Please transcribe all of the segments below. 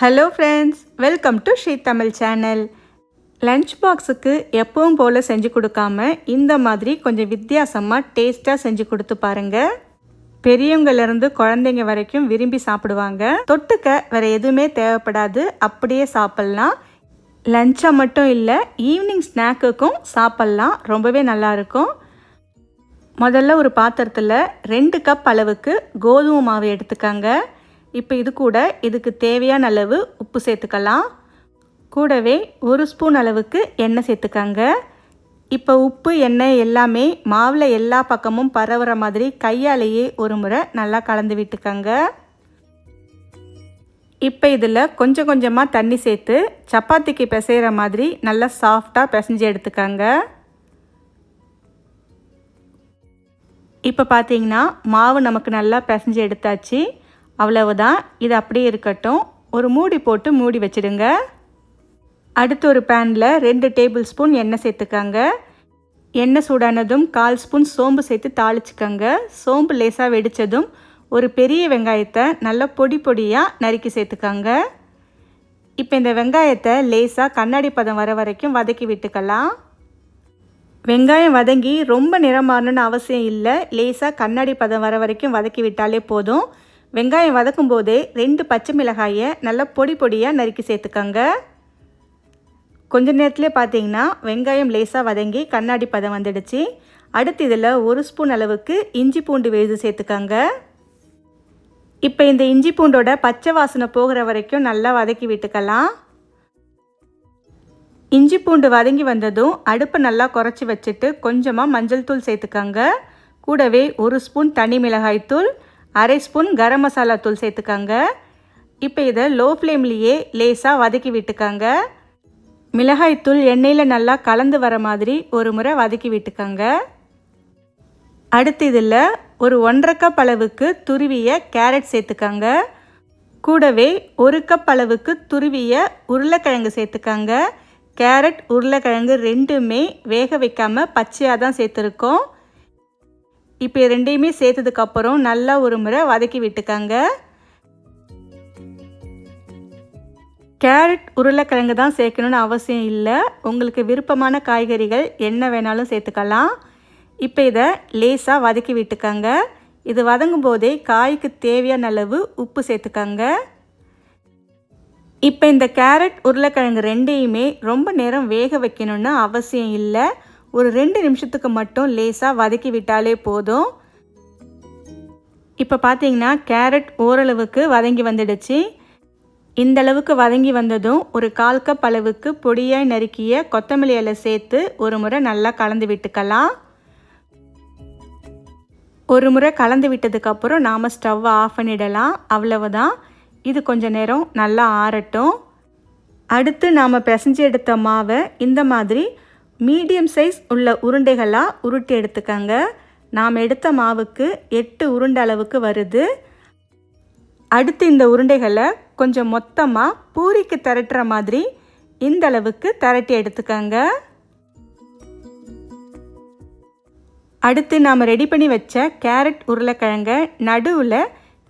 Hello friends welcome to She Tamil channel lunch பாக்ஸுக்கு எப்பவும் போல் செஞ்சு கொடுக்காம இந்த மாதிரி கொஞ்சம் வித்தியாசமாக டேஸ்ட்டாக செஞ்சு கொடுத்து பாருங்கள் பெரியவங்கலேருந்து குழந்தைங்க வரைக்கும் விரும்பி சாப்பிடுவாங்க. தொட்டுக்க வேறு எதுவுமே தேவைப்படாது. அப்படியே சாப்பிட்லாம். லஞ்சாக மட்டும் இல்லை ஈவினிங் ஸ்நாக்குக்கும் சாப்பிட்லாம். ரொம்பவே நல்லாயிருக்கும் முதல்ல ஒரு பாத்திரத்தில் ரெண்டு கப் அளவுக்கு கோதுமை மாவு எடுத்துக்கங்க. இப்போ இது கூட இதுக்கு தேவையான அளவு உப்பு சேர்த்துக்கலாம். கூடவே ஒரு ஸ்பூன் அளவுக்கு எண்ணெய் சேர்த்துக்கங்க. இப்போ உப்பு எண்ணெய் எல்லாமே மாவில் எல்லா பக்கமும் பரவுற மாதிரி கையாலேயே ஒரு முறை நல்லா கலந்து விட்டுக்கங்க. இப்போ இதில் கொஞ்சம் கொஞ்சமாக தண்ணி சேர்த்து சப்பாத்திக்கு பிசைகிற மாதிரி நல்லா சாஃப்டாக பிசைஞ்சு எடுத்துக்கங்க. இப்போ பார்த்தீங்கன்னா மாவு நமக்கு நல்லா பிசைஞ்சு எடுத்தாச்சு. அவ்வளவுதான். இது அப்படியே இருக்கட்டும். ஒரு மூடி போட்டு மூடி வச்சிடுங்க. அடுத்து ஒரு பேனில் ரெண்டு டேபிள் ஸ்பூன் எண்ணெய் சேர்த்துக்கங்க. எண்ணெய் சூடானதும் கால் ஸ்பூன் சோம்பு சேர்த்து தாளிச்சுக்கோங்க. சோம்பு லேசாக வெடித்ததும் ஒரு பெரிய வெங்காயத்தை நல்லா பொடி பொடியாக நறுக்கி சேர்த்துக்கோங்க. இப்போ இந்த வெங்காயத்தை லேசாக கண்ணாடி பதம் வர வரைக்கும் வதக்கி விட்டுக்கலாம். வெங்காயம் வதங்கி ரொம்ப நிறமாறணும்னு அவசியம் இல்லை. லேசாக கண்ணாடி பதம் வர வரைக்கும் வதக்கி விட்டாலே போதும். வெங்காயம் வதக்கும் போதே ரெண்டு பச்சை மிளகாயை நல்லா பொடி பொடியாக நறுக்கி சேர்த்துக்கோங்க. கொஞ்ச நேரத்துலேயே பார்த்தீங்கன்னா வெங்காயம் லேசாக வதங்கி கண்ணாடி பதம் வந்துடுச்சு. அடுத்து இதில் ஒரு ஸ்பூன் அளவுக்கு இஞ்சி பூண்டு விழுது சேர்த்துக்கோங்க. இப்போ இந்த இஞ்சி பூண்டோட பச்சை வாசனை போகிற வரைக்கும் நல்லா வதக்கி விட்டுக்கலாம். இஞ்சி பூண்டு வதங்கி வந்ததும் அடுப்பை நல்லா குறைச்சி வச்சுட்டு கொஞ்சமாக மஞ்சள் தூள் சேர்த்துக்கோங்க. கூடவே ஒரு ஸ்பூன் தனி மிளகாய்த்தூள் அரை ஸ்பூன் கரம் மசாலா தூள் சேர்த்துக்காங்க. இப்போ இதை லோ ஃப்ளேம்லேயே லேசாக வதக்கி விட்டுக்காங்க. மிளகாய்த்தூள் எண்ணெயில் நல்லா கலந்து வர மாதிரி ஒரு முறை வதக்கி விட்டுக்கோங்க. அடுத்து இதில் ஒரு ஒன்றரை கப் அளவுக்கு துருவிய கேரட் சேர்த்துக்காங்க. கூடவே ஒரு கப் அளவுக்கு துருவிய உருளைக்கிழங்கு சேர்த்துக்காங்க. கேரட் உருளைக்கிழங்கு ரெண்டுமே வேக வைக்காமல் பச்சையாக தான் சேர்த்துருக்கோம். இப்போ ரெண்டையுமே சேர்த்ததுக்கப்புறம் நல்லா ஒரு முறை வதக்கி விட்டுக்கங்க. கேரட் உருளைக்கிழங்கு தான் சேர்க்கணுன்னு அவசியம் இல்லை. உங்களுக்கு விருப்பமான காய்கறிகள் என்ன வேணாலும் சேர்த்துக்கலாம். இப்போ இதை லேசாக வதக்கி விட்டுக்கங்க. இது வதங்கும் போதே காய்க்கு தேவையான அளவு உப்பு சேர்த்துக்கங்க. இப்போ இந்த கேரட் உருளைக்கிழங்கு ரெண்டையுமே ரொம்ப நேரம் வேக வைக்கணும்னு அவசியம் இல்லை. ஒரு ரெண்டு நிமிஷத்துக்கு மட்டும் லேசாக வதக்கி விட்டாலே போதும். இப்போ பார்த்தீங்கன்னா கேரட் ஓரளவுக்கு வதங்கி வந்துடுச்சு. இந்த அளவுக்கு வதங்கி வந்ததும் ஒரு கால் கப் அளவுக்கு பொடியாக நறுக்கிய கொத்தமல்லி இலை சேர்த்து ஒரு முறை நல்லா கலந்து விட்டுக்கலாம். ஒரு முறை கலந்து விட்டதுக்கப்புறம் நாம் ஸ்டவ்வை ஆஃப் பண்ணிடலாம். அவ்வளவுதான். இது கொஞ்சம் நேரம் நல்லா ஆறட்டும். அடுத்து நாம் பிசைஞ்சு எடுத்த மாவை இந்த மாதிரி மீடியம் சைஸ் உள்ள உருண்டைகளாக உருட்டி எடுத்துக்கங்க. நாம் எடுத்த மாவுக்கு எட்டு உருண்டை அளவுக்கு வருது. அடுத்து இந்த உருண்டைகளை கொஞ்சம் மொத்தமாக பூரிக்கு திரட்டுற மாதிரி இந்த அளவுக்கு திரட்டி எடுத்துக்கங்க. அடுத்து நாம் ரெடி பண்ணி வச்ச கேரட் உருளைக்கிழங்க நடுவில்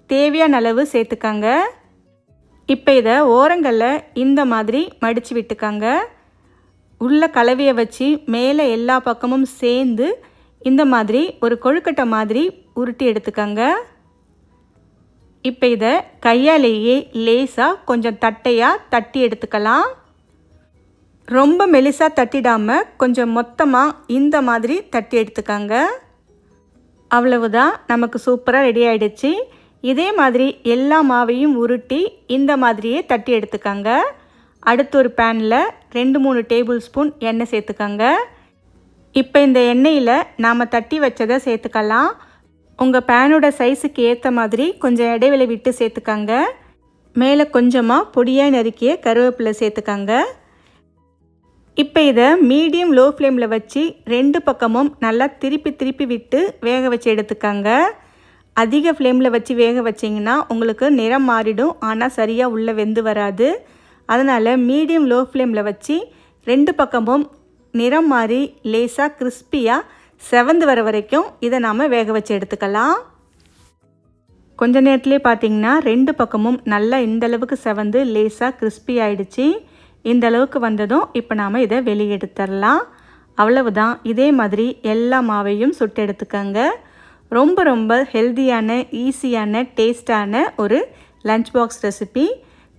தேவையான அளவு சேர்த்துக்கங்க. இப்போ இதை ஓரங்களில் இந்த மாதிரி மடித்து விட்டுக்கங்க. உள்ள கலவையை வச்சு மேலே எல்லா பக்கமும் சேர்ந்து இந்த மாதிரி ஒரு கொழுக்கட்டை மாதிரி உருட்டி எடுத்துக்கங்க. இப்போ இதை கையாலேயே லேசாக கொஞ்சம் தட்டையாக தட்டி எடுத்துக்கலாம். ரொம்ப மெலிசாக தட்டிடாமல் கொஞ்சம் மொத்தமாக இந்த மாதிரி தட்டி எடுத்துக்கங்க. அவ்வளவுதான் நமக்கு சூப்பராக ரெடி ஆகிடுச்சு இதே மாதிரி எல்லா மாவையும் உருட்டி இந்த மாதிரியே தட்டி எடுத்துக்கங்க. அடுத்து ஒரு பேனில் ரெண்டு மூணு டேபிள் ஸ்பூன் எண்ணெய் சேர்த்துக்கங்க. இப்போ இந்த எண்ணெயில் நாம் தட்டி வச்சதை சேர்த்துக்கலாம். உங்கள் பேனோட சைஸுக்கு ஏற்ற மாதிரி கொஞ்சம் இடைவெளி விட்டு சேர்த்துக்கங்க. மேலே கொஞ்சமாக பொடியாக நறுக்கிய கருவேப்பிலை சேர்த்துக்கங்க. இப்போ இதை மீடியம் லோ ஃப்ளேமில் வச்சு ரெண்டு பக்கமும் நல்லா திருப்பி திருப்பி விட்டு வேக வச்சு எடுத்துக்கங்க. அதிக ஃப்ளேமில் வச்சு வேக வச்சிங்கன்னா உங்களுக்கு நிறம் மாறிடும். ஆனால் சரியாக உள்ளே வெந்து வராது. அதனால் மீடியம் லோ ஃப்ளேமில் வச்சு ரெண்டு பக்கமும் நிறம் மாறி லேசாக கிறிஸ்பியாக செவந்து வர வரைக்கும் இதை நாம் வேக வச்சு எடுத்துக்கலாம். கொஞ்ச நேரத்துலேயே பார்த்தீங்கன்னா ரெண்டு பக்கமும் நல்லா இந்தளவுக்கு செவந்து லேசாக கிறிஸ்பி ஆகிடுச்சி இந்த அளவுக்கு வந்ததும் இப்போ நாம் இதை வெளியே எடுத்துடலாம். அவ்வளவுதான். இதே மாதிரி எல்லா மாவையும் சுட்டு எடுத்துக்கோங்க. ரொம்ப ரொம்ப ஹெல்த்தியான ஈஸியான டேஸ்டான ஒரு லஞ்ச் பாக்ஸ் ரெசிபி.